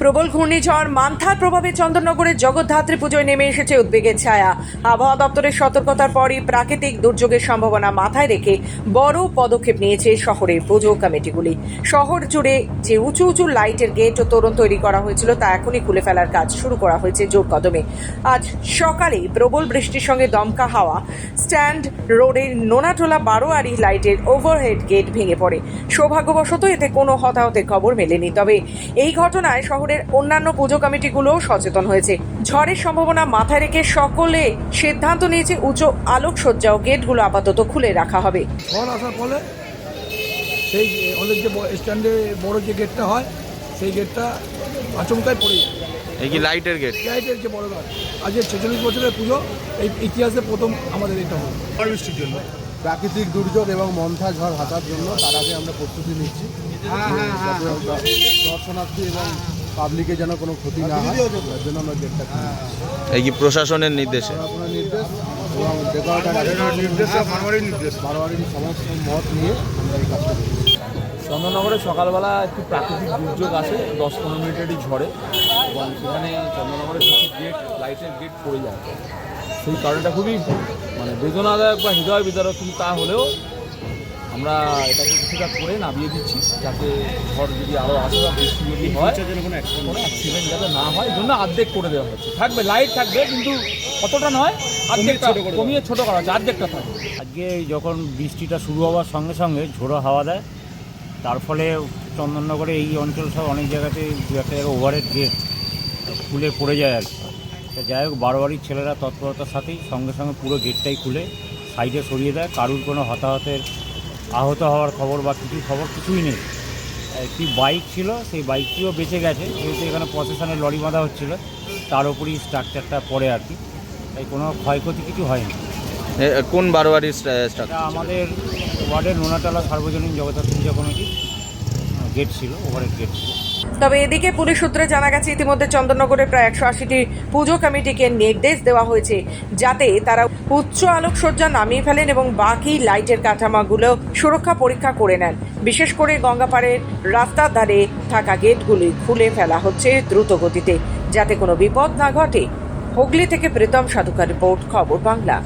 প্রবল ঘূর্ণিঝড় মান্থার প্রভাবে চন্দননগরের জগদ্ধাত্রী পুজোয় নেমে এসেছে উদ্বেগের ছায়া। আবহাওয়া দপ্তরের সতর্কতার পরই প্রাকৃতিক দুর্যোগের সম্ভাবনা মাথায় রেখে বড় পদক্ষেপ নিয়েছে শহরের পুজো কমিটিগুলি। শহর জুড়ে যে উঁচু উঁচু লাইটের গেট ও তোরণ তৈরি করা হয়েছিল তা এখনই খুলে ফেলার কাজ শুরু করা হয়েছে জোর কদমে। আজ সকালেই প্রবল বৃষ্টির সঙ্গে দমকা হাওয়া, স্ট্যান্ড রোডের নোনাটোলা বারোয়ারি লাইটের ওভারহেড গেট ভেঙে পড়ে। সৌভাগ্যবশত এতে কোনো হতাহতের খবর মেলেনি। তবে এই ঘটনায় শহরের অন্যান্য পুজো কমিটিগুলোও সচেতন হয়েছে। ঝড়ের সম্ভাবনা মাথায় রেখে সকলে সিদ্ধান্ত নিয়েছে উঁচু আলোকসজ্জা ও গেটগুলো আপাতত খুলে রাখা হবে। ঝড় আসার ফলে সেই আমাদের যে স্ট্যান্ডে বড় যে গেটটা হয় সেই গেটটা আচমকায় পড়ে যায়। এই কি লাইটের গেট? লাইটের যে বড় গাছ আজকে ছেচল্লিশ বছরের পুজো এই ইতিহাসে প্রথম আমাদের এটা হলো। ঝড় বৃষ্টির জন্য। প্রাকৃতিক দুর্যোগ এবং মন্থা ঝড় হাতার জন্য তার আগে আমরা প্রস্তুতি নিচ্ছি। যাতে দ- দর্শনার্থী এবং পাবলিকে যেন কোনো ক্ষতি না হয় তার জন্য আমরা গেটটা এই কি প্রশাসনের নির্দেশে? আপনার নির্দেশ এবং বারোয়ারির সমস্ত মত নিয়ে আমরা এই কাজটা করছি চন্দননগরে সকালবেলা একটু প্রাকৃতিক দুর্যোগ আসে দশ পনেরো মিনিটেরই ঝড়ে এবং সেখানে চন্দননগরের কিছু গেট লাইটের গেট পড়ে যায়। সেই কারণটা খুবই মানে বেদনাদায়ক বা হৃদয় বিদারক কিন্তু তা হলেও আমরা এটাকে কিছুটা করে নামিয়ে দিচ্ছি যাতে ঝড় যদি আরও আসে বা বৃষ্টি যদি হয় কোনো অ্যাক্সিডেন্ট যাতে না হয় এই জন্য অর্ধেক করে দেওয়া হচ্ছে। থাকবে লাইট থাকবে কিন্তু কতটা নয় অর্ধেকটা কমিয়ে ছোটো করা হচ্ছে অর্ধেকটা থাকবে। আজকে যখন বৃষ্টিটা শুরু হওয়ার সঙ্গে সঙ্গে ঝোড়ো হাওয়া দেয় তার ফলে চন্দননগরে এই অঞ্চল সব অনেক জায়গাতে দু একটা জায়গায় ওভারের গেট খুলে পড়ে যায় আর কি। যাই হোক বারোয়ারির ছেলেরা তৎপরতার সাথেই সঙ্গে সঙ্গে পুরো গেটটাই খুলে সাইডে সরিয়ে দেয়। কারুর কোনো হতাহতের আহত হওয়ার খবর বা কিছু খবর কিছুই নেই। একটি বাইক ছিল সেই বাইকটিও বেঁচে গেছে যেহেতু এখানে প্রসেশনের লরি বাঁধা হচ্ছিল তার উপরই স্ট্রাকচারটা পড়ে আর কি। তাই কোনো ক্ষয়ক্ষতি কিছু হয়নি। কোন বারোয়ারি স্ট্রাকচার আমাদের ওয়ার্ডের নোনাতলা সার্বজনীন জগদ্ধাত্রী পূজা কমিটি গেট ছিল ওভারের গেট ছিল। তবে এদিকে পুলিশ সূত্রে জানা গেছে, ইতিমধ্যে চন্দননগরের প্রায় একশো আশিটি পুজো কমিটিকে নির্দেশ দেওয়া হয়েছে, যাতে তারা উচ্চ আলোকসজ্জা নামিয়ে ফেলেন এবং বাকি লাইটের কাঠামোগুলো সুরক্ষা পরীক্ষা করে নেন। বিশেষ করে গঙ্গাপাড়ের রাস্তার ধারে থাকা গেটগুলি খুলে ফেলা হচ্ছে দ্রুত গতিতে যাতে কোনো বিপদ না ঘটে। হুগলি থেকে প্রীতম সাধুকার রিপোর্ট, খবর বাংলা।